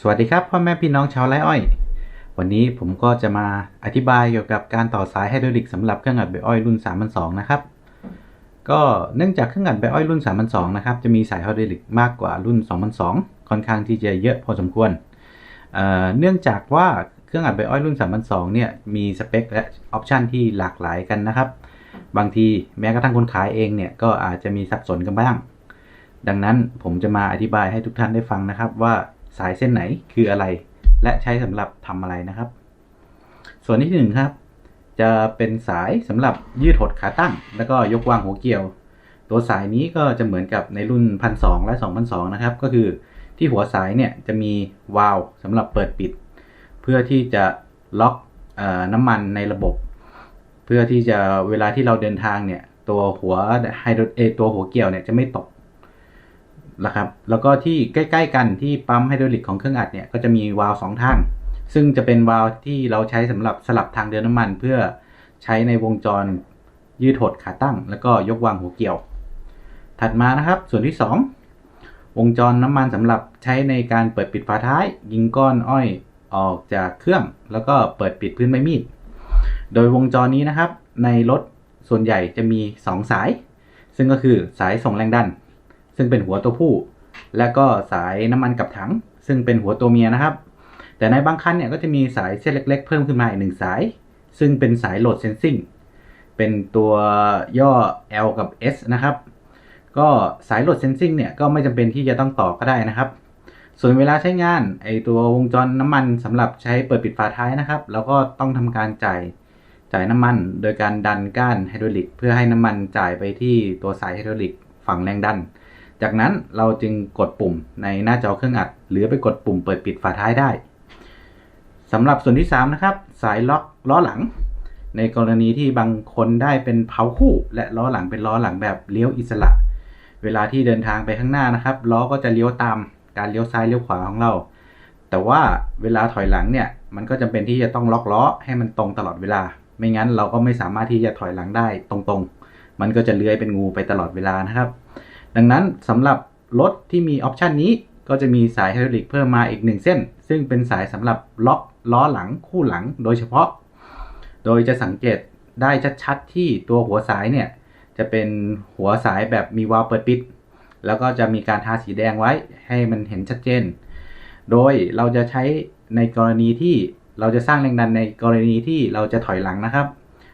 สวัสดีครับพ่อแม่พี่น้องชาวไร่อ้อย วันนี้ผมก็จะมาอธิบายเกี่ยวกับการต่อสายไฮดรอลิกสำหรับเครื่องอัดใบอ้อยรุ่น3002นะครับ ก็เนื่องจากเครื่องอัดใบอ้อยรุ่น3002นะครับจะมีสายไฮดรอลิกมากกว่ารุ่น2 0 0ค่อนข้างที่จะเยอะพอสมควรเเนื่องจากว่าเครื่องอัดใบอ้อยรุ่น3002เนี่ยมีสเปคและออปชันที่หลากหลายกันนะครับ บางทีแม้กระทั่งคนขายเองเนี่ยก็อาจจะมีสับสนกันบ้าง ดังนั้นผมจะมาอธิบายให้ทุกท่านได้ฟังนะครับว่า สายเส้นไหนคืออะไร และใช้สำหรับทำอะไรนะครับ ส่วนที่หนึ่งครับ จะเป็นสายสำหรับยืดหดขาตั้ง แล้วก็ยกวางหัวเกี่ยว ตัวสายนี้ก็จะเหมือนกับในรุ่น1,200และ2,200นะครับ ก็คือที่หัวสายเนี่ยจะมีวาล์วสำหรับเปิดปิด เพื่อที่จะล็อกอน้ำมันในระบบ เพื่อที่จะเวลาที่เราเดินทางเนี่ยตัวหัวไฮโดรเอตัวหัวเกี่ยวเนี่ยจะไม่ตก นะครับ แล้วก็ที่ใกล้ๆกันที่ปั๊มไฮดรอลิกของเครื่องอัดเนี่ยก็จะมีวาล์วสองทาง ซึ่งจะเป็นวาล์วที่เราใช้สำหรับสลับทางเดินน้ำมัน เพื่อใช้ในวงจรยืดหดขาตั้ง แล้วก็ยกวางหัวเกี่ยว ถัดมานะครับ ส่วนที่ 2 วงจรน้ำมันสำหรับใช้ในการเปิดปิดฝาท้าย ยิงก้อนอ้อยออกจากเครื่อง แล้วก็เปิดปิดพื้นใบมีด โดยวงจรนี้นะครับ ในรถส่วนใหญ่จะมี 2 สาย ซึ่งก็คือสายส่งแรงดัน ซึ่งเป็นหัวตัวผู้ และก็สายน้ำมันกับถัง ซึ่งเป็นหัวตัวเมียนะครับ แต่ในบางคันเนี่ยก็จะมีสายเส้นเล็ก ๆ เพิ่มขึ้นมาอีกหนึ่งสาย ซึ่งเป็นสายโหลดเซนซิงเป็นตัวย่อ L กับ S นะครับ ก็สายโหลดเซนซิงเนี่ยก็ไม่จำเป็นที่จะต้องต่อก็ได้นะครับ ส่วนเวลาใช้งานไอตัววงจรน้ำมันสำหรับใช้เปิดปิดฝาท้ายนะครับ แล้วก็ต้องทำการจ่ายจ่ายน้ำมัน โดยการดันก้านไฮดรอลิก เพื่อให้น้ำมันจ่ายไปที่ตัวสายไฮดรอลิกฝั่งแรงดัน จากนั้นเราจึงกดปุ่มในหน้าจอเครื่องอัด หรือไปกดปุ่มเปิดปิดฝาท้ายได้สำหรับส่วนที่ 3 นะครับ สายล็อกล้อหลัง ในกรณีที่บางคนได้เป็นเผาคู่ และล้อหลังเป็นล้อหลังแบบเลี้ยวอิสระ เวลาที่เดินทางไปข้างหน้านะครับล้อก็จะเลี้ยวตามการเลี้ยวซ้ายเลี้ยวขวาของเรา แต่ว่าเวลาถอยหลังเนี่ยมันก็จำเป็นที่จะต้องล็อกล้อให้มันตรงตลอดเวลา ไม่งั้นเราก็ไม่สามารถที่จะถอยหลังได้ตรงๆ มันก็จะเลื้อยเป็นงูไปตลอดเวลานะครับ ดังนั้นสำหรับรถที่มีออปชันนี้ก็จะมีสายไฮดรอลิกเพิ่มมาอีกหนึ่งเส้น ซึ่งเป็นสายสำหรับล็อกล้อหลังคู่หลังโดยเฉพาะ โดยจะสังเกตได้ชัดๆที่ตัวหัวสายเนี่ยจะเป็นหัวสายแบบมีวาล์วเปิดปิด แล้วก็จะมีการทาสีแดงไว้ให้มันเห็นชัดเจน โดยเราจะใช้ในกรณีที่เราจะสร้างแรงดันในกรณีที่เราจะถอยหลังนะครับ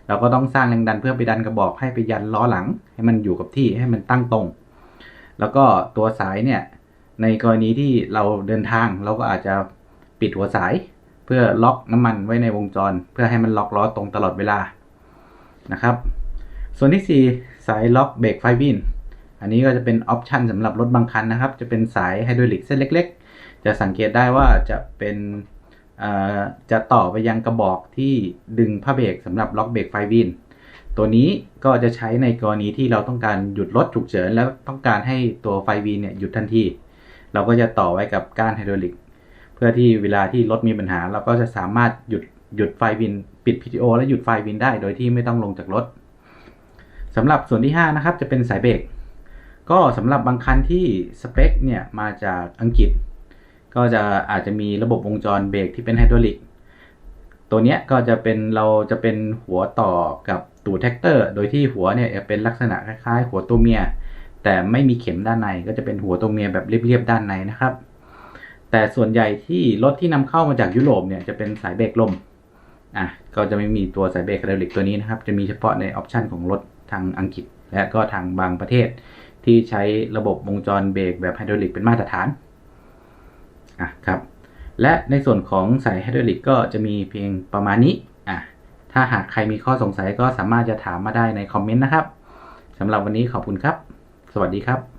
เราก็ต้องสร้างแรงดันเพื่อไปดันกระบอกให้ไปยันล้อหลัง ให้มันอยู่กับที่ให้มันตั้งตรง แล้วก็ตัวสายเนี่ย ในกรณีที่เราเดินทางเราก็อาจจะปิดหัวสาย เพื่อล็อกน้ำมันไว้ในวงจร เพื่อให้มันล็อกล้อตรงตลอดเวลานะครับ ส่วนที่ 4 สายล็อกเบรกไฟวินอันนี้ก็จะเป็นออปชันสำหรับรถบางคันนะครับ จะเป็นสายไฮดรอลิกเส้นเล็ก ๆ จะสังเกตได้ว่าจะเป็นจะต่อไปยังกระบอกที่ดึงผ้าเบรกสำหรับล็อกเบรกไฟวิน ตัวนี้ก็จะใช้ในกรณีที่เราต้องการหยุดรถฉุกเฉิน แล้วต้องการให้ตัวไฟวีเนี่ยหยุดทันที เราก็จะต่อไว้กับก้านไฮดรอลิก เพื่อที่เวลาที่รถมีปัญหา เราก็จะสามารถหยุดหยุดไฟวิน ปิด PTO และหยุดไฟวินได้โดยที่ไม่ต้องลงจากรถสำหรับส่วนที่ 5 นะครับ จะเป็นสายเบรกก็สำหรับบางคันที่สเปคเนี่ยมาจากอังกฤษ ก็จะอาจจะมีระบบวงจรเบรกที่เป็นไฮดรอลิก ตัวนี้ก็จะเป็นเราจะเป็นหัวต่อกับตูดแท็กเตอร์ โดยที่หัวเนี่ยเป็นลักษณะคล้ายๆ หัวตัวเมีย แต่ไม่มีเข็มด้านในก็จะเป็นหัวตัวเมียแบบเรียบๆด้านในนะครับ แต่ส่วนใหญ่ที่รถที่นำเข้ามาจากยุโรปเนี่ยจะเป็นสายเบรกลมอะก็จะไม่มีตัวสายเบรกไฮดรอลิกตัวนี้นะครับ จะมีเฉพาะในออปชันของรถทางอังกฤษ และก็ทางบางประเทศ ที่ใช้ระบบวงจรเบรกแบบไฮดรอลิกเป็นมาตรฐานอะครับ และในส่วนของสายไฮดรอลิกก็จะมีเพียงประมาณนี้อะถ้าหากใครมีข้อสงสัยก็สามารถจะถามมาได้ในคอมเมนต์นะครับสำหรับวันนี้ขอบคุณครับ สวัสดีครับ